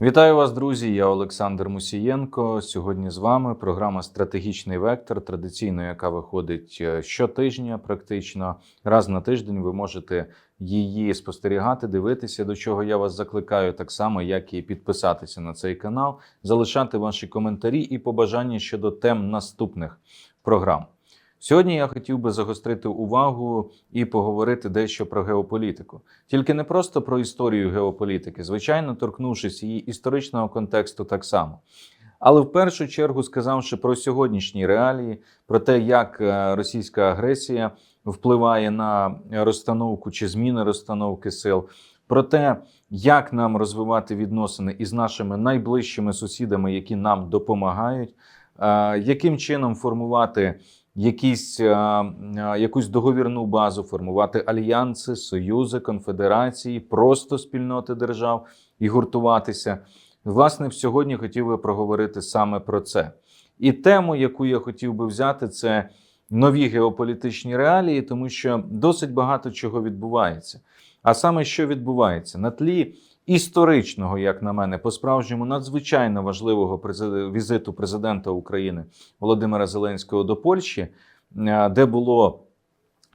Вітаю вас, друзі! Я Олександр Мусієнко. Сьогодні з вами програма Стратегічний вектор, традиційно, яка виходить е, щотижня, практично раз на тиждень. Ви можете її спостерігати, дивитися, до чого я вас закликаю, так само, як і підписатися на цей канал, залишати ваші коментарі і побажання щодо тем наступних програм. Сьогодні я хотів би загострити увагу і поговорити дещо про геополітику, тільки не просто про історію геополітики, звичайно, торкнувшись її історичного контексту так само. Але в першу чергу сказавши про сьогоднішні реалії, про те, як е, російська агресія впливає на розстановку чи зміни розстановки сил, про те, як нам розвивати відносини із нашими найближчими сусідами, які нам допомагають, е, яким чином формувати якісь, е, е, якусь договірну базу, формувати альянси, союзи, конфедерації, просто спільноти держав і гуртуватися. Власне, сьогодні хотів би проговорити саме про це. І тему, яку я хотів би взяти, це нові геополітичні реалії, тому що досить багато чого відбувається. А саме що відбувається на тлі історичного, як на мене, по-справжньому надзвичайно важливого візиту президента України Володимира Зеленського до Польщі, е, де було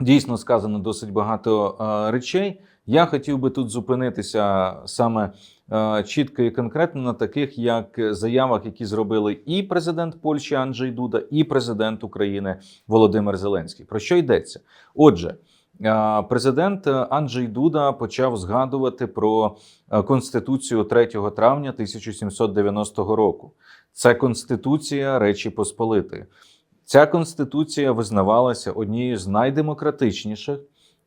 дійсно сказано досить багато е, речей. Я хотів би тут зупинитися саме е, чітко і конкретно на таких як заявах, які зробили і президент Польщі Анджей Дуда, і президент України Володимир Зеленський. Про що йдеться? Отже. Президент Анджей Дуда почав згадувати про конституцію 3 травня 1790 року. Це конституція Речі Посполитої. Ця конституція визнавалася однією з найдемократичніших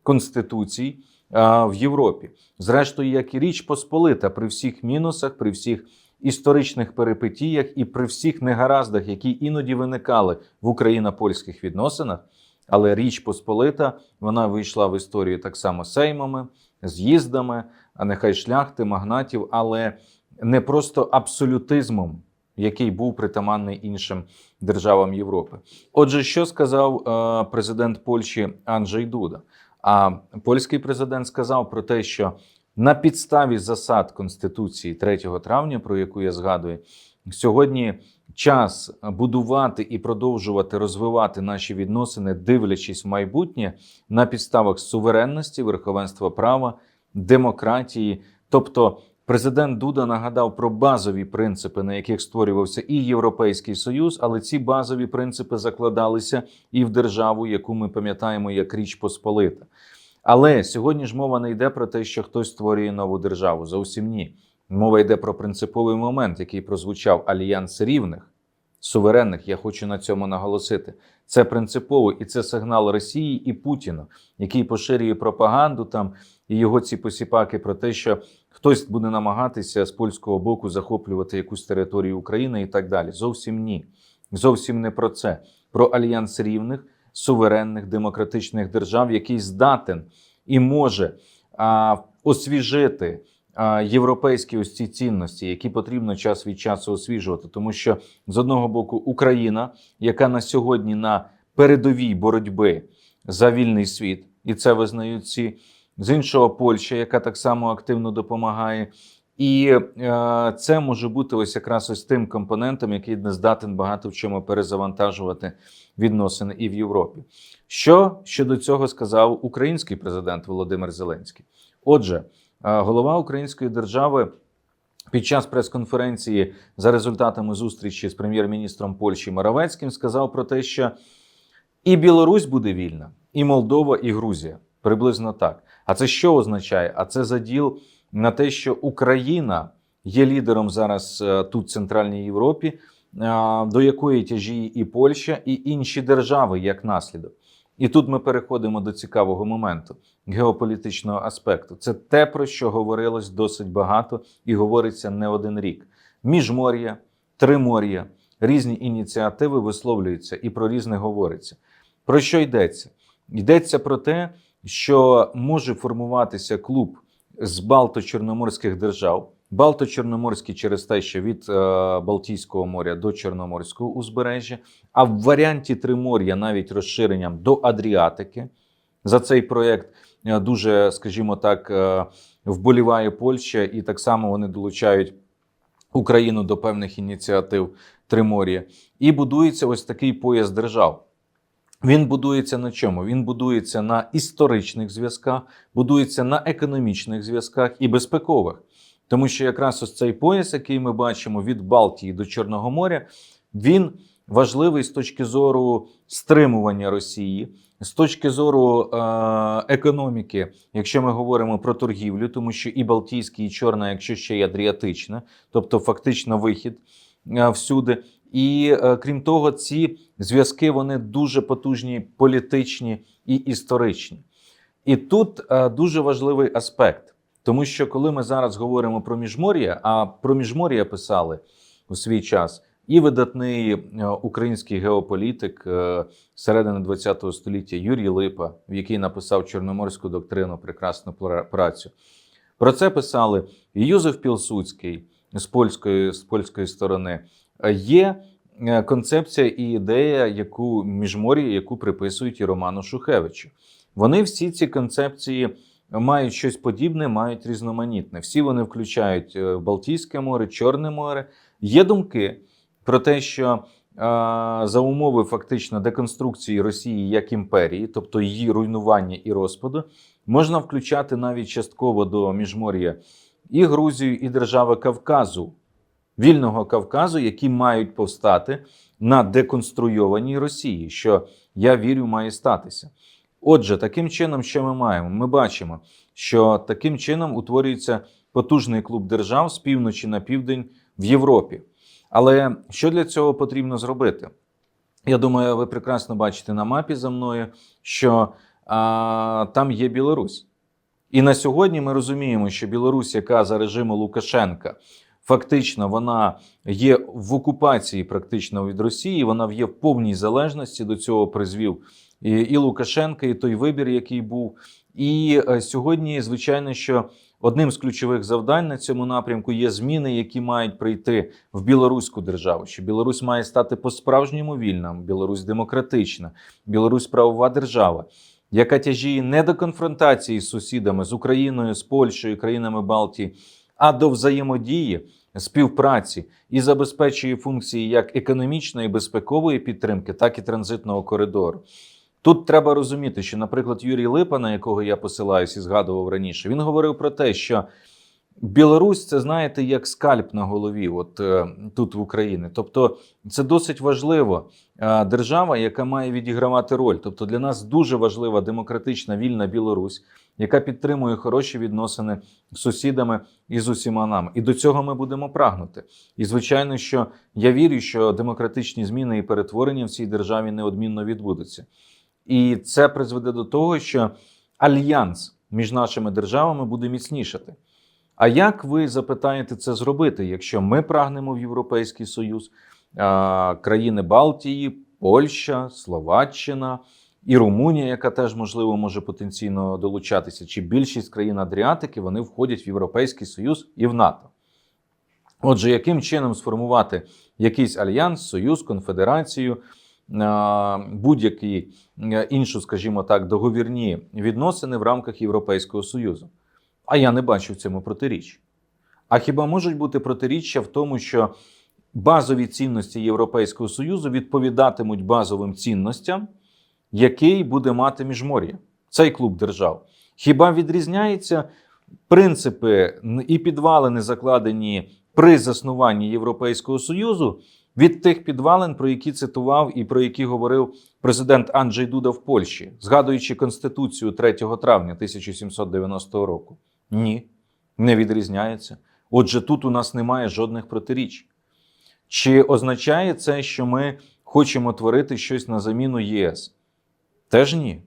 конституцій в Європі. Зрештою, як і Річ Посполита, при всіх мінусах, при всіх історичних перипетіях і при всіх негараздах, які іноді виникали в україно-польських відносинах. Але Річ Посполита вона вийшла в історію так само сеймами, з'їздами, а нехай шляхти, магнатів, але не просто абсолютизмом, який був притаманний іншим державам Європи. Отже, що сказав е, президент Польщі Анджей Дуда? А польський президент сказав про те, що на підставі засад Конституції 3 травня, про яку я згадую, сьогодні час будувати і продовжувати розвивати наші відносини, дивлячись в майбутнє на підставах суверенності, верховенства права, демократії. Тобто, президент Дуда нагадав про базові принципи, на яких створювався і Європейський Союз, але ці базові принципи закладалися і в державу, яку ми пам'ятаємо як Річ Посполита. Але сьогодні ж мова не йде про те, що хтось створює нову державу. Зовсім ні. Мова йде про принциповий момент, який прозвучав альянс рівних, суверенних. Я хочу на цьому наголосити. Це принципово і це сигнал Росії і Путіна, який поширює пропаганду там і його ці посіпаки про те, що хтось буде намагатися з польського боку захоплювати якусь територію України і так далі. Зовсім ні. Зовсім не про це. Про альянс рівних, суверенних демократичних держав, який здатен і може а, освіжити європейські ось ці цінності, які потрібно час від часу освіжувати, тому що з одного боку Україна, яка на сьогодні на передовій боротьби за вільний світ, і це визнають всі, з іншого Польща, яка так само активно допомагає. І е, це може бути ось якраз ось тим компонентом, який не здатен багато в чому перезавантажувати відносини і в Європі. Що щодо цього сказав український президент Володимир Зеленський? Отже голова Української держави. Під час прес-конференції за результатами зустрічі з прем'єр-міністром Польщі Моравецьким сказав про те, що і Білорусь буде вільна, і Молдова, і Грузія приблизно так. А це що означає? А це заділ на те, що Україна є лідером зараз е, тут, в Центральній Європі, е, до якої тяжіє і Польща, і інші держави як наслідок. І тут ми переходимо до цікавого моменту геополітичного аспекту. Це те, про що говорилось досить багато і говориться не один рік. Міжмор'я, Тримор'я, різні ініціативи висловлюються і про різне говориться. Про що йдеться? Йдеться про те, що може формуватися клуб з Балто-Чорноморських держав. Балто-Чорноморський через те, що від е, Балтійського моря до Чорноморського узбережжя, а в варіанті Тримор'я навіть розширенням до Адріатики. За цей проєкт е, дуже, скажімо так, е, вболіває Польща, і так само вони долучають Україну до певних ініціатив Тримор'я. І будується ось такий пояс держав. Він будується на чому? Він будується на історичних зв'язках, будується на економічних зв'язках і безпекових. Тому що якраз ось цей пояс, який ми бачимо від Балтії до Чорного моря, він важливий з точки зору стримування Росії, з точки зору е- економіки, якщо ми говоримо про торгівлю, тому що і Балтійський, і Чорна, якщо ще й Адріатична, тобто фактично вихід е- всюди. І е, крім того, ці зв'язки вони дуже потужні, політичні і історичні. І тут е, дуже важливий аспект, тому що коли ми зараз говоримо про міжмор'я, а про міжмор'я писали у свій час і видатний е, український геополітик е, середини ХХ століття Юрій Липа, в який написав Чорноморську доктрину, прекрасну пра- працю. Про це писали Юзеф Пілсудський з польської, з польської сторони. Е, Є концепція і ідея, яку міжмор'я, яку приписують і Роману Шухевичу. Вони всі ці концепції мають щось подібне, мають різноманітне. Всі вони включають е, Балтійське море, Чорне море. Є думки про те, що е, за умови фактично деконструкції Росії як імперії, тобто її руйнування і розпаду, можна включати навіть частково до міжмор'я і Грузію, і держави Кавказу, вільного Кавказу, які мають повстати на деконструйованій Росії, що я вірю, має статися. Отже, таким чином, що ми маємо? Ми бачимо, що таким чином утворюється потужний клуб держав з півночі на південь в Європі. Але що для цього потрібно зробити? Я думаю, ви прекрасно бачите на мапі за мною, що а, там є Білорусь. І на сьогодні ми розуміємо, що Білорусь, яка за режиму Лукашенка, фактично вона є в окупації практично від Росії, вона є в повній залежності. До цього призвів і, Лукашенка, і той вибір, який був. І е, сьогодні, звичайно, що одним з ключових завдань на цьому напрямку є зміни, які мають прийти в білоруську державу. Що Білорусь має стати по-справжньому вільним, Білорусь демократична, Білорусь правова держава яка тяжіє не до конфронтації з сусідами з Україною, з Польщею, країнами Балтії, а до взаємодії, співпраці і забезпечує функції як економічної безпекової підтримки, так і транзитного коридору. Тут треба розуміти, що, наприклад, Юрій Липа, на якого я посилаюся і згадував раніше, він говорив про те, що Білорусь це знаєте як скальп на голові, от е, тут в Україні. Тобто, це досить важливо. Е, держава, яка має відігравати роль. Тобто для нас дуже важлива демократична вільна Білорусь, яка підтримує хороші відносини з сусідами і з усіма нами. І до цього ми будемо прагнути. І звичайно, що я вірю, що демократичні зміни і перетворення в цій державі неодмінно відбудуться. І це призведе до того, що альянс між нашими державами буде міцнішати. А як ви запитаєте це зробити, якщо ми прагнемо в Європейський Союз, країни Балтії, Польща, Словаччина і Румунія, яка теж можливо може потенційно долучатися, чи більшість країн Адріатики вони входять в Європейський Союз і в НАТО? Отже, яким чином сформувати якийсь альянс, союз, конфедерацію, будь-які е, іншу, скажімо так, договірні відносини в рамках Європейського Союзу? А я не бачу в цьому протиріч. А хіба можуть бути протиріччя в тому, що базові цінності Європейського Союзу відповідатимуть базовим цінностям, який буде мати міжмор'я, цей клуб держав? Хіба відрізняються принципи і підвалини, закладені при заснуванні Європейського Союзу, від тих підвалин, про які цитував і про які говорив президент Анджей Дуда в Польщі, згадуючи Конституцію 3 травня 1790 року? Ні, не відрізняється. Отже, тут у нас немає жодних протиріч. Чи означає це, що ми хочемо творити щось на заміну ЄС? Теж ні.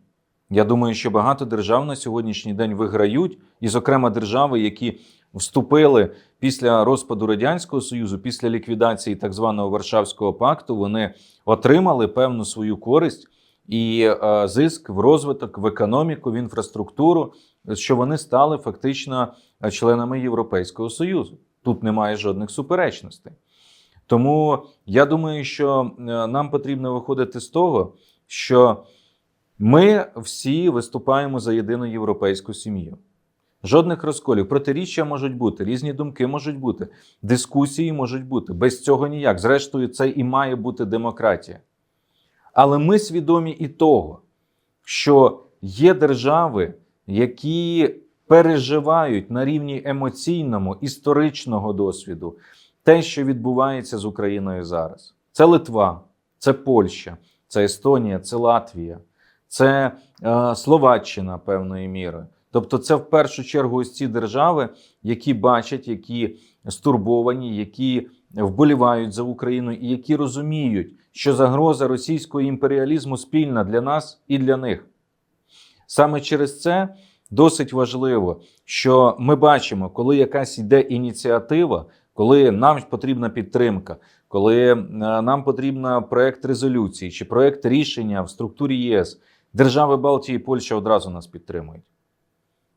Я думаю, що багато держав на сьогоднішній день виграють, і, зокрема, держави, які вступили після розпаду Радянського Союзу, після ліквідації так званого Варшавського пакту, вони отримали певну свою користь і е, зиск в розвиток, в економіку, в інфраструктуру, що вони стали фактично членами Європейського Союзу. Тут немає жодних суперечностей. Тому я думаю, що е, нам потрібно виходити з того, що ми всі виступаємо за єдину європейську сім'ю. Жодних розколів. Протиріччя можуть бути, різні думки можуть бути, дискусії можуть бути. Без цього ніяк. Зрештою, це і має бути демократія. Але ми свідомі і того, що є держави, які переживають на рівні емоційному, історичного досвіду те, що відбувається з Україною зараз. Це Литва, це Польща, це Естонія, це Латвія, це е, Словаччина певною мірою. Тобто, це в першу чергу ось ці держави, які бачать, які стурбовані, які вболівають за Україну і які розуміють, що загроза російського імперіалізму спільна для нас і для них. Саме через це досить важливо, що ми бачимо, коли якась йде ініціатива, коли нам потрібна підтримка, коли е, нам потрібен проект резолюції чи проект рішення в структурі ЄС, держави Балтії і Польща одразу нас підтримують.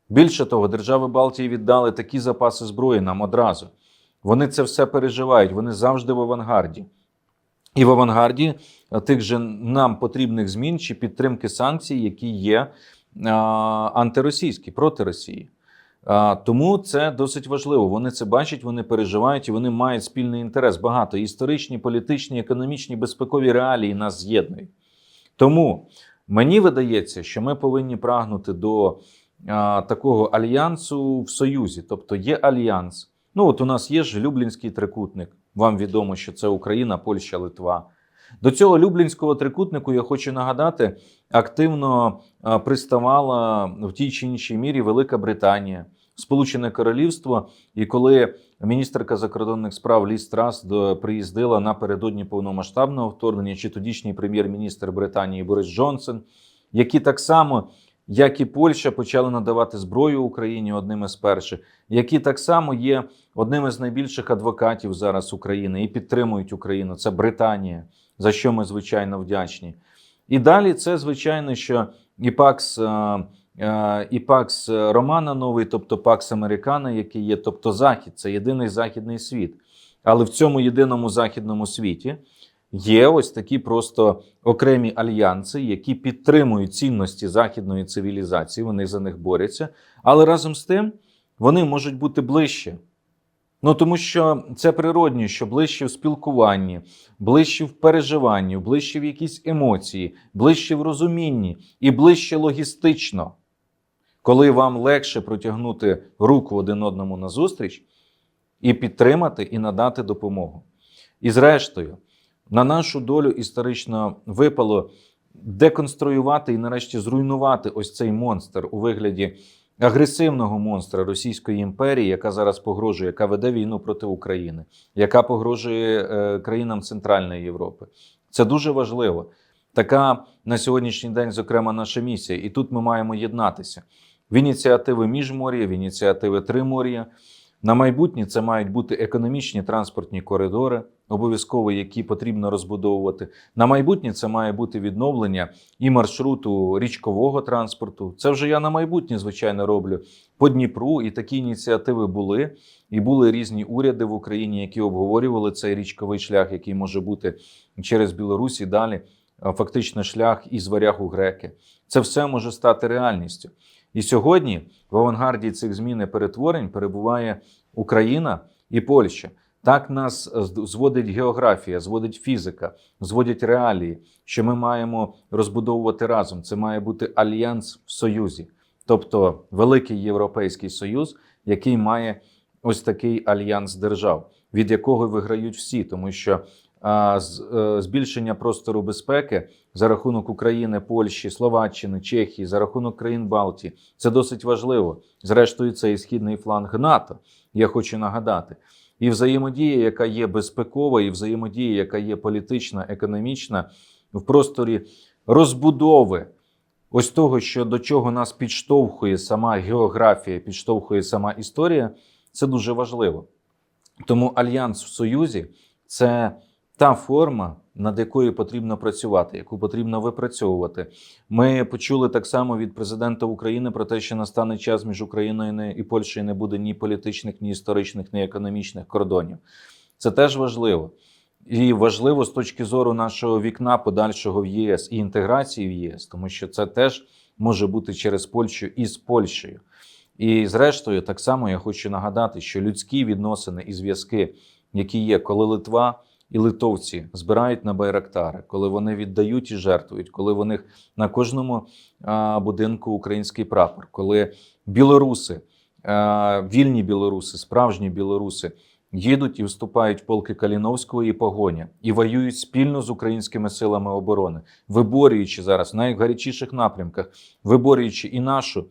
Більше того, держави Балтії віддали такі запаси зброї нам одразу. Вони це все переживають, вони завжди в авангарді. І в авангарді е, тих же нам потрібних змін чи підтримки санкцій, які є антиросійські проти Росії. Тому це досить важливо. Вони це бачать, вони переживають і вони мають спільний інтерес. Багато історичні, політичні, економічні, безпекові реалії нас з'єднують. Тому мені видається, що ми повинні прагнути до а, такого альянсу в Союзі. Тобто є альянс. Ну, от у нас є ж Люблінський трикутник. Вам відомо, що це Україна, Польща, Литва. До цього Люблінського трикутнику я хочу нагадати, активно приставала в тій чи іншій мірі Велика Британія, Сполучене Королівство. І коли міністерка закордонних справ Ліс Трас до- приїздила напередодні повномасштабного вторгнення, чи тодішній прем'єр-міністр Британії Борис Джонсон, які так само, як і Польща, почали надавати зброю Україні одним із перших, які так само є одним із найбільших адвокатів зараз України і підтримують Україну. Це Британія, за що ми звичайно вдячні. І далі це, звичайно, що і Пакс, е, е, і Пакс Романа новий, тобто Пакс Американа, який є, тобто Захід, це єдиний західний світ. Але в цьому єдиному західному світі є ось такі просто окремі альянси, які підтримують цінності західної цивілізації. Вони за них борються. Але разом з тим вони можуть бути ближче. Ну тому що це природньо, що ближче в спілкуванні, ближче в переживанні, ближче в якісь емоції, ближче в розумінні і ближче логістично, коли вам легше протягнути руку один одному назустріч і підтримати, і надати допомогу. І зрештою, на нашу долю історично випало деконструювати і нарешті зруйнувати ось цей монстр у вигляді агресивного монстра Російської імперії, яка зараз погрожує, яка веде війну проти України, яка погрожує е, країнам Центральної Європи. Це дуже важливо. Така на сьогоднішній день, зокрема, наша місія. І тут ми маємо єднатися в ініціативи Міжмор'я, в ініціативи Тримор'я. На майбутнє це мають бути економічні транспортні коридори, обов'язково які потрібно розбудовувати. На майбутнє це має бути відновлення і маршруту річкового транспорту. Це вже я на майбутнє, звичайно, роблю по Дніпру. І такі ініціативи були. І були різні уряди в Україні, які обговорювали цей річковий шлях, який може бути через Білорусь і далі. Фактично, шлях із варяг у греки. Це все може стати реальністю. І сьогодні в авангарді цих змін і перетворень перебуває Україна і Польща. Так нас зводить географія, зводить фізика, зводять реалії, що ми маємо розбудовувати разом. Це має бути альянс в союзі, тобто великий європейський союз, який має ось такий альянс держав, від якого виграють всі, тому що а, з- е, збільшення простору безпеки за рахунок України, Польщі, Словаччини, Чехії, за рахунок країн Балтії це досить важливо. Зрештою, це і східний фланг НАТО. Я хочу нагадати. І взаємодія, яка є безпекова, і взаємодія, яка є політична, економічна, в просторі розбудови ось того, що до чого нас підштовхує сама географія, підштовхує сама історія, це дуже важливо. Тому альянс в Союзі це та форма, над якою потрібно працювати, яку потрібно випрацьовувати. Ми почули так само від президента України про те, що настане час між Україною і Польщею не буде ні політичних, ні історичних, ні економічних кордонів. Це теж важливо. І важливо з точки зору нашого вікна подальшого в ЄС і інтеграції в ЄС, тому що це теж може бути через Польщу і з Польщею. І зрештою, так само я хочу нагадати, що людські відносини і зв'язки, які є, коли Литва і литовці збирають на байрактари, коли вони віддають і жертвують, коли в них на кожному будинку український прапор, коли білоруси, вільні білоруси, справжні білоруси їдуть і вступають в полки Каліновського і Погоня і воюють спільно з українськими силами оборони, виборюючи зараз в найгарячіших напрямках, виборюючи і нашу,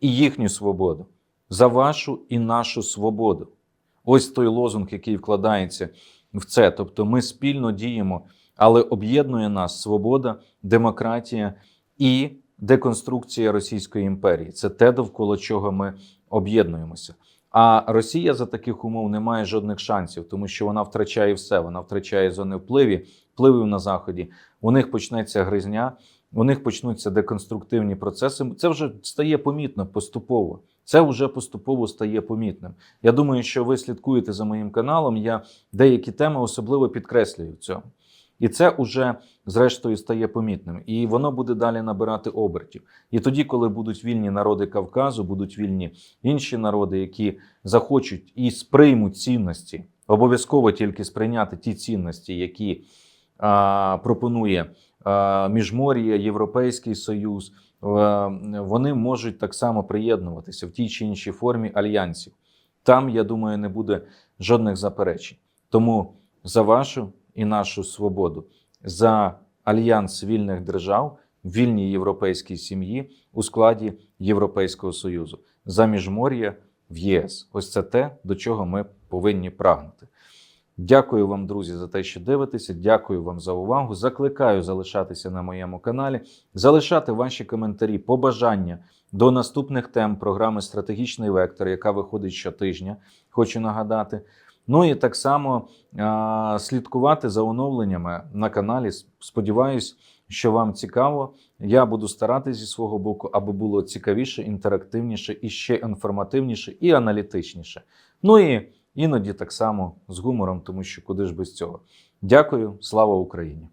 і їхню свободу, за вашу і нашу свободу. Ось той лозунг, який вкладається в це. Тобто ми спільно діємо, але об'єднує нас свобода, демократія і деконструкція Російської імперії. Це те, довкола чого ми об'єднуємося. А Росія за таких умов не має жодних шансів, тому що вона втрачає все. Вона втрачає зони впливів, впливів на заході. У них почнеться гризня, у них почнуться деконструктивні процеси. Це вже стає помітно поступово. Це вже поступово стає помітним. Я думаю, що ви слідкуєте за моїм каналом. Я деякі теми особливо підкреслюю в цьому. І це вже зрештою стає помітним, і воно буде далі набирати обертів. І тоді, коли будуть вільні народи Кавказу, будуть вільні інші народи, які захочуть і сприймуть цінності, обов'язково тільки сприйняти ті цінності, які а, пропонує Міжмор'я, Європейський Союз, вони можуть так само приєднуватися в тій чи іншій формі альянсів. Там, я думаю, не буде жодних заперечень. Тому за вашу і нашу свободу, за альянс вільних держав, вільній європейській сім'ї у складі Європейського Союзу, за міжмор'я в ЄС. Ось це те, до чого ми повинні прагнути. Дякую вам, друзі, за те, що дивитеся. Дякую вам за увагу. Закликаю залишатися на моєму каналі, залишати ваші коментарі, побажання до наступних тем програми Стратегічний вектор, яка виходить щотижня. Хочу нагадати. Ну і так само а, слідкувати за оновленнями на каналі. Сподіваюсь, що вам цікаво. Я буду старатися зі свого боку, аби було цікавіше, інтерактивніше і ще інформативніше і аналітичніше. Ну і іноді так само з гумором, тому що куди ж без цього. Дякую, слава Україні!